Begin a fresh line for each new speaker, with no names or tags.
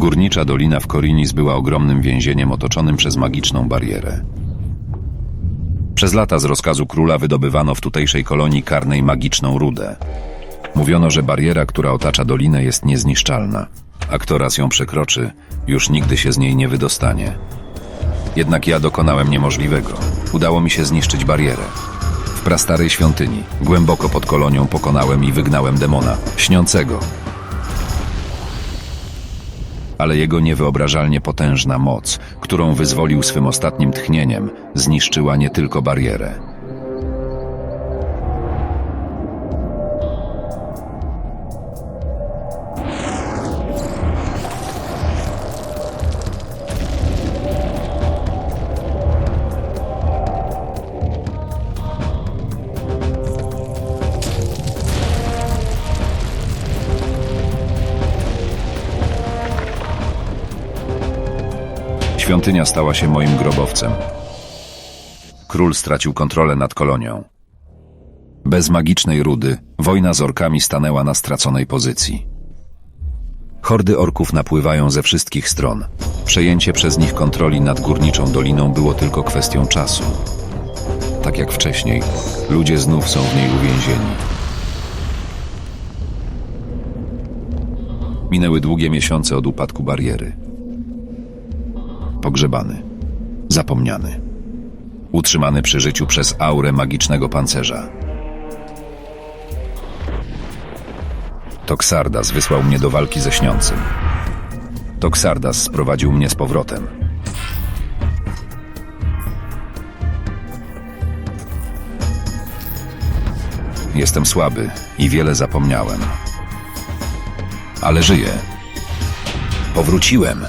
Górnicza dolina w Korinis była ogromnym więzieniem otoczonym przez magiczną barierę. Przez lata z rozkazu króla wydobywano w tutejszej kolonii karnej magiczną rudę. Mówiono, że bariera, która otacza dolinę, jest niezniszczalna, a kto raz ją przekroczy, już nigdy się z niej nie wydostanie. Jednak ja dokonałem niemożliwego. Udało mi się zniszczyć barierę. W prastarej świątyni, głęboko pod kolonią, pokonałem i wygnałem demona, śniącego. Ale jego niewyobrażalnie potężna moc, którą wyzwolił swym ostatnim tchnieniem, zniszczyła nie tylko barierę. Świątynia stała się moim grobowcem. Król stracił kontrolę nad kolonią. Bez magicznej rudy wojna z orkami stanęła na straconej pozycji. Hordy orków napływają ze wszystkich stron. Przejęcie przez nich kontroli nad górniczą doliną było tylko kwestią czasu. Tak jak wcześniej, ludzie znów są w niej uwięzieni. Minęły długie miesiące od upadku bariery. Pogrzebany, zapomniany, utrzymany przy życiu przez aurę magicznego pancerza. Toxardas wysłał mnie do walki ze śniącym. Toxardas sprowadził mnie z powrotem. Jestem słaby i wiele zapomniałem. Ale żyję. Powróciłem.